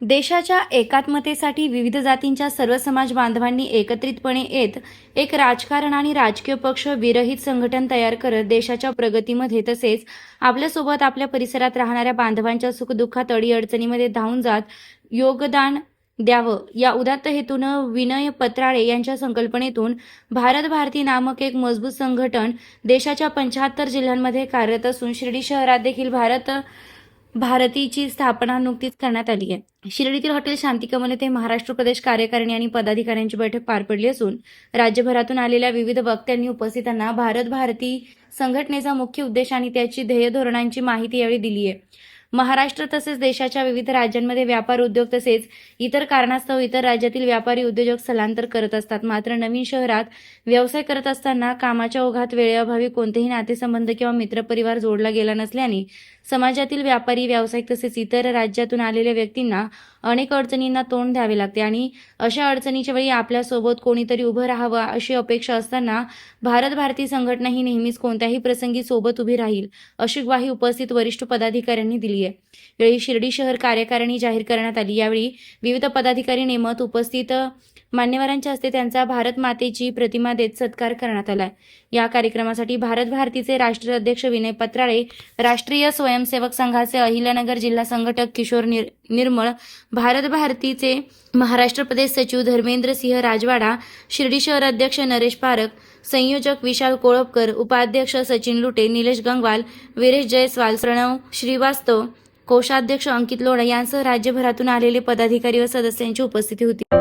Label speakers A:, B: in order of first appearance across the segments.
A: देशाच्या एकात्मतेसाठी विविध जातींच्या सर्व समाज बांधवांनी एकत्रितपणे येत एक राजकारण आणि राजकीय पक्ष विरहित संघटन तयार करत देशाच्या प्रगतीमध्ये तसेच आपल्यासोबत आपल्या परिसरात राहणाऱ्या बांधवांच्या सुखदुःखात अडीअडचणीमध्ये धावून जात योगदान द्यावं. या उदात्त हेतूनं विनय पत्राळे यांच्या संकल्पनेतून भारत भारती नामक एक मजबूत संघटन देशाच्या पंच्याहत्तर जिल्ह्यांमध्ये कार्यरत असून शिर्डी शहरात देखील भारत भारतीची स्थापना नुकतीच करण्यात आली आहे. शिर्डीतील हॉटेल शांतिकमल येथे महाराष्ट्र प्रदेश कार्यकारिणी आणि पदाधिकाऱ्यांची बैठक पार पडली असून राज्यभरातून आलेल्या विविध वक्त्यांनी उपस्थितांना भारत भारती संघटनेचा मुख्य उद्देश आणि त्याची ध्येय धोरणांची माहिती यावेळी दिली आहे. महाराष्ट्र तसेच देशाच्या विविध राज्यांमध्ये व्यापार उद्योग तसेच इतर कारणास्तव इतर राज्यातील व्यापारी उद्योजक स्थलांतर करत असतात. मात्र नवीन शहरात व्यवसाय करत असताना कामाच्या ओघात वेळेअभावी कोणतेही नातेसंबंध किंवा मित्रपरिवार जोडला गेला नसल्याने समाजातील व्यापारी व्यावसायिक तसेच इतर राज्यातून आलेल्या व्यक्तींना अनेक अडचणींना तोंड द्यावे लागते आणि अशा अडचणीच्या वेळी आपल्यासोबत कोणीतरी उभं राहावं अशी अपेक्षा असताना भारत भारती संघटना ही नेहमीच कोणत्याही प्रसंगी सोबत उभी राहील अशी ग्वाही उपस्थित वरिष्ठ पदाधिकाऱ्यांनी दिली आहे. यावेळी शिर्डी शहर कार्यकारिणी जाहीर करण्यात आली. यावेळी विविध पदाधिकारी नेमत उपस्थित मान्यवरांच्या हस्ते त्यांचा भारत मातेची प्रतिमा देत सत्कार करण्यात आला या कार्यक्रमासाठी भारत भारतीचे राष्ट्रीय अध्यक्ष विनय पत्राळे राष्ट्रीय स्वयंसेवक संघाचे अहिल्यानगर जिल्हा संघटक किशोर निर निर्मळ भारत भारतीचे महाराष्ट्र प्रदेश सचिव धर्मेंद्र सिंह राजवाडा शिर्डी शहर अध्यक्ष नरेश पारक संयोजक विशाल कोळपकर उपाध्यक्ष सचिन लुटे निलेश गंगवाल वीरेश जयस्वाल प्रणव श्रीवास्तव कोषाध्यक्ष अंकित लोढा यांसह राज्यभरातून आलेले पदाधिकारी व सदस्यांची उपस्थिती होती.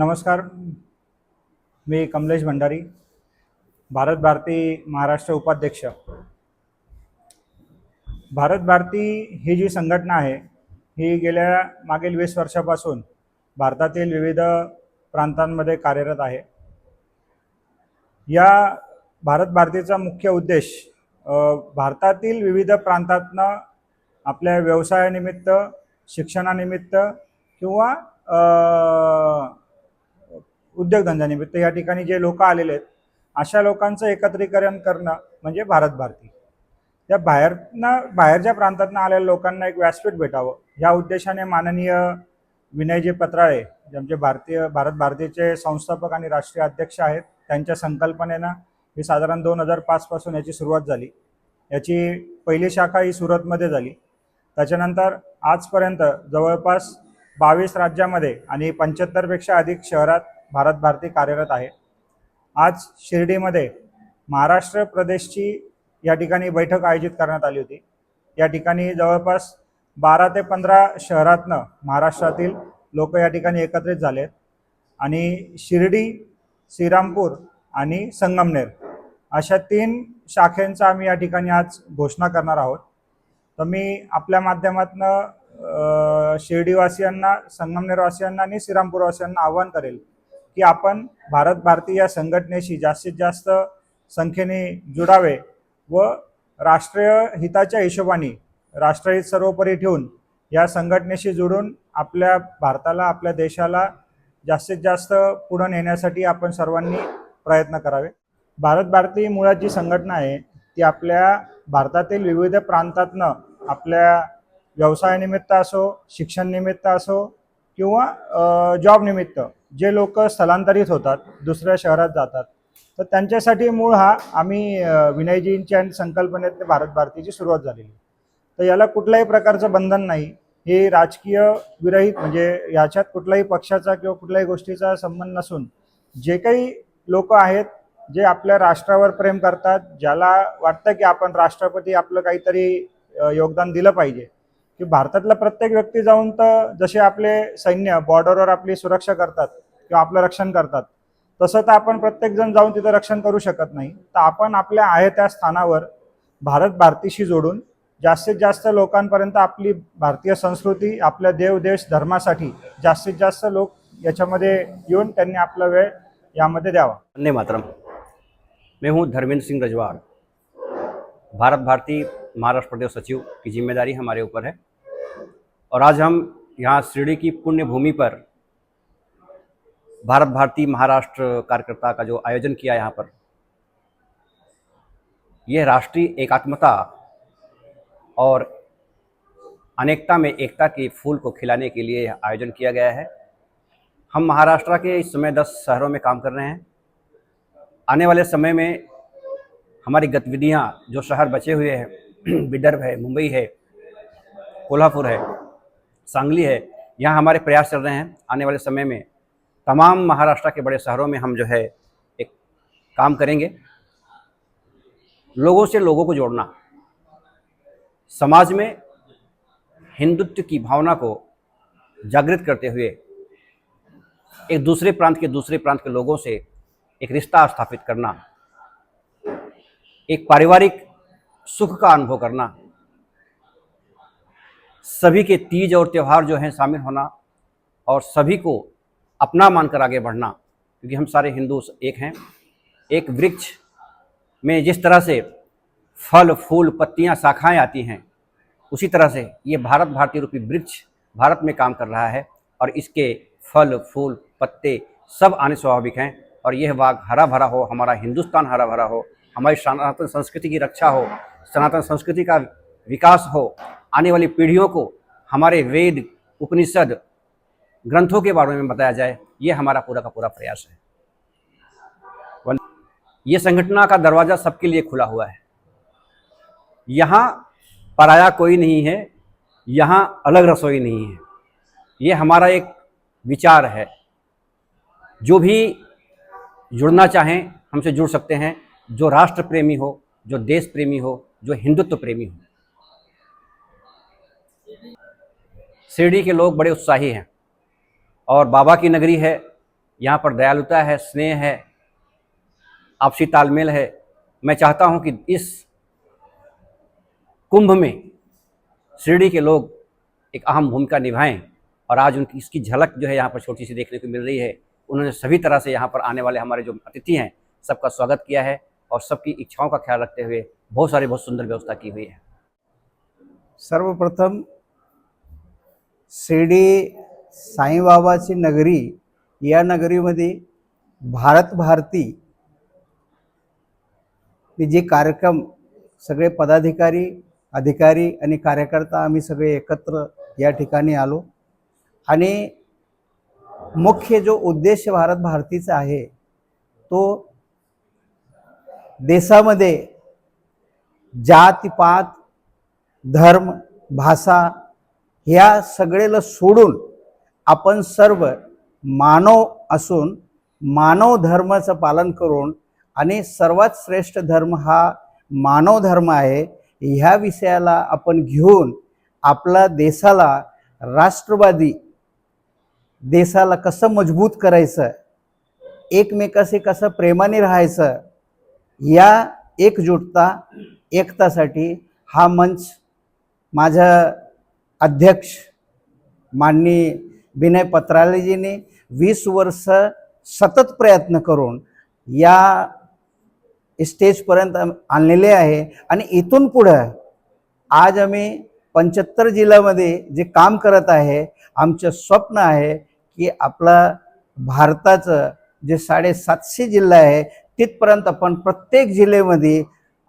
B: नमस्कार मी कमलेश भंडारी भारत भारती महाराष्ट्र उपाध्यक्ष. भारत भारती ही जी संघटना आहे ही गेल्या मागील वीस वर्षापासून भारतातील विविध प्रांतांमध्ये कार्यरत आहे. या भारत भारतीचा मुख्य उद्देश भारतातील विविध प्रांतातनं आपल्या व्यवसायानिमित्त शिक्षणानिमित्त किंवा उद्योगधंद्यानिमित्त या ठिकाणी जे लोक आलेले आहेत अशा लोकांचं एकत्रीकरण करणं म्हणजे भारत भारती त्या बाहेरनं बाहेरच्या प्रांतातनं आलेल्या लोकांना एक व्यासपीठ भेटावं. या उद्देशाने माननीय विनयजी पत्राळे जे आमचे भारतीय भारत भारतीचे संस्थापक आणि राष्ट्रीय अध्यक्ष आहेत त्यांच्या संकल्पनेनं ही साधारण दोन हजार पाचपासून याची सुरुवात झाली. याची पहिली शाखा ही सुरतमध्ये झाली. त्याच्यानंतर आजपर्यंत जवळपास बावीस राज्यामध्ये आणि पंच्याहत्तरपेक्षा अधिक शहरात भारत भारती कार्यरत आहे. आज शिर्डीमध्ये महाराष्ट्र प्रदेशची या ठिकाणी बैठक आयोजित करण्यात आली होती. या ठिकाणी जवळपास बारा ते पंधरा शहरातनं महाराष्ट्रातील लोक या ठिकाणी एकत्रित झाले आहेत आणि शिर्डी श्रीरामपूर आणि संगमनेर अशा तीन शाखेंचा आम्ही या ठिकाणी आज घोषणा करणार आहोत. तर मी आपल्या माध्यमातनं शिर्डीवासियांना संगमनेरवासियांना आणि श्रीरामपूरवासियांना आवाहन करेल की आपण भारत भारती या संघटनेशी जास्तीत जास्त संख्येने जुडावे व राष्ट्रीय हिताच्या हिशोबाने राष्ट्रहित सर्वोपरी ठेवून या संघटनेशी जुळून आपल्या भारताला आपल्या देशाला जास्तीत जास्त पुढं नेण्यासाठी आपण सर्वांनी प्रयत्न करावे. भारत भारती मुळात जी संघटना आहे ती आपल्या भारतातील विविध प्रांतातनं आपल्या व्यवसायानिमित्त असो शिक्षणनिमित्त असो किंवा जॉबनिमित्त जे लोक स्थलांतरित होतात दुसऱ्या शहरात जातात तर त्यांच्यासाठी मूळ हा आम्ही अ, विनयजींच्या संकल्पनेत भारत भारतीची सुरुवात झालेली. तर याला कुठल्याही प्रकारचं बंधन नाही. हे राजकीय विरहित म्हणजे याच्यात कुठल्याही पक्षाचा किंवा कुठल्याही गोष्टीचा संबंध नसून जे काही लोक आहेत जे आपल्या राष्ट्रावर प्रेम करतात ज्याला वाटतं की आपण राष्ट्रपती आपलं काहीतरी योगदान दिलं पाहिजे की भारतातला प्रत्येक व्यक्ती जाऊन तर जसे आपले सैन्य बॉर्डरवर आपली सुरक्षा करतात किंवा आपलं रक्षण करतात तसं तर आपण प्रत्येक जण जाऊन तिथं रक्षण करू शकत नाही. तर आपण आपल्या आहे त्या स्थानावर भारत भारतीशी जोडून जास्तीत जास्त लोकांपर्यंत आपली भारतीय संस्कृती आपल्या देव देश धर्मासाठी जास्तीत जास्त लोक याच्यामध्ये येऊन त्यांनी आपला वेळ यामध्ये द्यावा.
C: वंदे मातरम. मैं हूँ धर्मेंद्र सिंह रजवाड़. भारत भारती महाराष्ट्र प्रदेश सचिव की जिम्मेदारी हमारे ऊपर है। और आज हम यहाँ शिरडी की पुण्य भूमि पर भारत भारती महाराष्ट्र कार्यकर्ता का जो आयोजन किया यहाँ पर, यह राष्ट्रीय एकात्मता और अनेकता में एकता के फूल को खिलाने के लिए आयोजन किया गया है। हम महाराष्ट्र के इस समय दस शहरों में काम कर रहे हैं। आने वाले समय में हमारी गतिविधियाँ जो शहर बचे हुए हैं, विदर्भ है, मुंबई है, कोल्हापुर है सांगली है, यहाँ हमारे प्रयास चल रहे हैं आने वाले समय में। तमाम महाराष्ट्र के बड़े शहरों में हम जो है एक काम करेंगे। लोगों से लोगों को जोड़ना। समाज में हिंदुत्व की भावना को जागृत करते हुए एक दूसरे प्रांत के दूसरे प्रांत के लोगों से एक रिश्ता स्थापित करना। एक पारिवारिक सुख का अनुभव करना। सभी के तीज और त्यौहार जो हैं शामिल होना और सभी को अपना मानकर आगे बढ़ना, क्योंकि हम सारे हिंदू एक हैं। एक वृक्ष में जिस तरह से फल, फूल, पत्तियाँ, शाखाएँ आती हैं, उसी तरह से ये भारत भारतीय रूपी वृक्ष भारत में काम कर रहा है और इसके फल, फूल, पत्ते सब आने स्वाभाविक हैं और यह बाग हरा भरा हो, हमारा हिंदुस्तान हरा भरा हो, हमारी सनातन संस्कृति की रक्षा हो, सनातन संस्कृति का विकास हो आने वाली पीढ़ियों को हमारे वेद, उपनिषद, ग्रंथों के बारे में बताया जाए, ये हमारा पूरा का पूरा प्रयास है। ये संगठना का दरवाज़ा सबके लिए खुला हुआ है। यहाँ पराया कोई नहीं है, यहाँ अलग रसोई नहीं है। ये हमारा एक विचार है। जो भी जुड़ना चाहें, हमसे जुड़ सकते हैं। जो राष्ट्र प्रेमी हो, जो देश प्रेमी हो, जो हिंदुत्व प्रेमी हो। शिरडी के लोग बड़े उत्साही हैं। और बाबा की नगरी है, यहाँ पर दयालुता है, स्नेह है, आपसी तालमेल है। मैं चाहता हूँ कि इस कुंभ में शिरडी के लोग एक अहम भूमिका निभाएँ और आज उनकी, इसकी झलक जो है यहाँ पर छोटी सी देखने को मिल रही है। उन्होंने सभी तरह से यहाँ पर आने वाले हमारे जो अतिथि हैं, सबका स्वागत किया है और सबकी इच्छाओं का ख्याल रखते हुए बहुत सारी बहुत सुंदर व्यवस्था की हुई है।
D: सर्वप्रथम शिर्डी साईबाबाची नगरी या नगरीमध्ये भारत भारती जे कार्यक्रम सगळे पदाधिकारी अधिकारी आणि कार्यकर्ता आम्ही सगळे एकत्र या ठिकाणी आलो. आणि मुख्य जो उद्देश भारत भारतीचा आहे तो देशामध्ये जातीपात धर्म भाषा ह्या सगळेला सोडून आपण सर्व मानव असून मानव धर्माचं पालन करून आणि सर्वात श्रेष्ठ धर्म हा मानव धर्म आहे ह्या विषयाला आपण घेऊन आपला देशाला राष्ट्रवादी देशाला कसं मजबूत करायचं एकमेकाशी कसं प्रेमाने राहायचं या एकजुटता एकतासाठी हा मंच माझ्या अध्यक्ष माननीय विनय पत्रालेजीने वीस वर्ष सतत प्रयत्न करून या स्टेजपर्यंत आणलेले आहे. आणि इथून पुढं आज आम्ही पंच्याहत्तर जिल्ह्यामध्ये जे काम करत आहे आमचं स्वप्न आहे की आपला भारताचं जे साडेसातशे जिल्हा आहे तिथपर्यंत आपण प्रत्येक जिल्ह्यामध्ये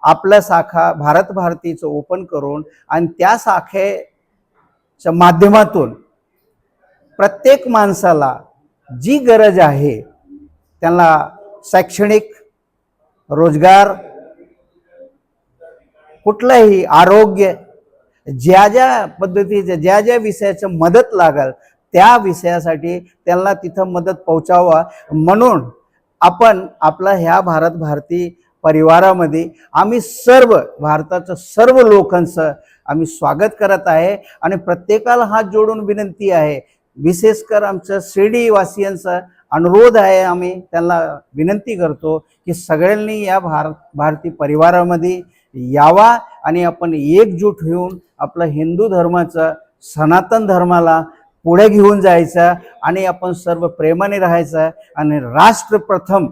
D: आपला शाखा भारत भारतीचं ओपन करून आणि त्या च्या माध्यमातून प्रत्येक माणसाला जी गरज आहे त्यांना शैक्षणिक रोजगार कुठलंही आरोग्य ज्या ज्या पद्धतीच्या ज्या ज्या विषयाचं मदत लागल त्या विषयासाठी त्यांना तिथं मदत पोहोचावा. म्हणून आपण आपला ह्या भारत भारती परिवारामध्ये आम्ही सर्व भारताचं सर्व लोकांचं आम्ही स्वागत करत आहे आणि प्रत्येकाला हात जोडून विनंती आहे. विशेषकर आमचं शिर्डी वासियांचा अनुरोध आहे आम्ही त्यांना विनंती करतो की सगळ्यांनी या भारत भारतीय परिवारामध्ये यावा आणि आपण एकजूट होऊन आपलं हिंदू धर्माचं सनातन धर्माला पुढे घेऊन जायचं आणि आपण सर्व प्रेमाने राहायचं आणि राष्ट्र प्रथम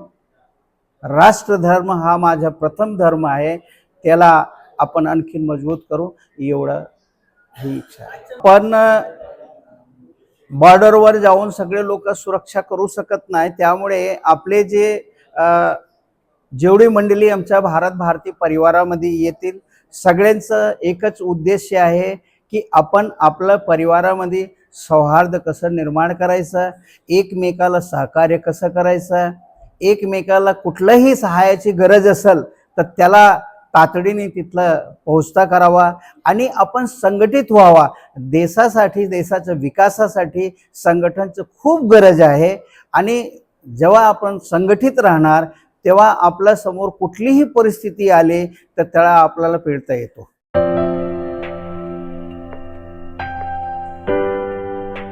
D: राष्ट्रधर्म हा माझा प्रथम धर्म आहे. त्याला आपण आणखी मजबूत करू एवढं ही इच्छा आहे. पण बॉर्डरवर जाऊन सगळे लोक सुरक्षा करू शकत नाही त्यामुळे आपले जे जेवढी मंडळी आमच्या भारत भारती परिवारामध्ये येतील सगळ्यांचं एकच उद्देश आहे की आपण आपलं परिवारामध्ये सौहार्द कसं निर्माण करायचं एकमेकाला सहकार्य कसं करायचं एकमेकाला कुठलंही सहाय्याची गरज असेल तर त्याला तातडीने तिथलं पोहोचता करावा आणि आपण संघटित व्हावा. देशासाठी देशाच्या विकासासाठी संघटनचं खूप गरज आहे. आणि जेव्हा आपण संघटित राहणार तेव्हा आपल्यासमोर कुठलीही परिस्थिती आली तर त्याला आपल्याला पेळता येतो.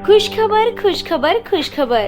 A: खुशखबर खुशखबर खुशखबर.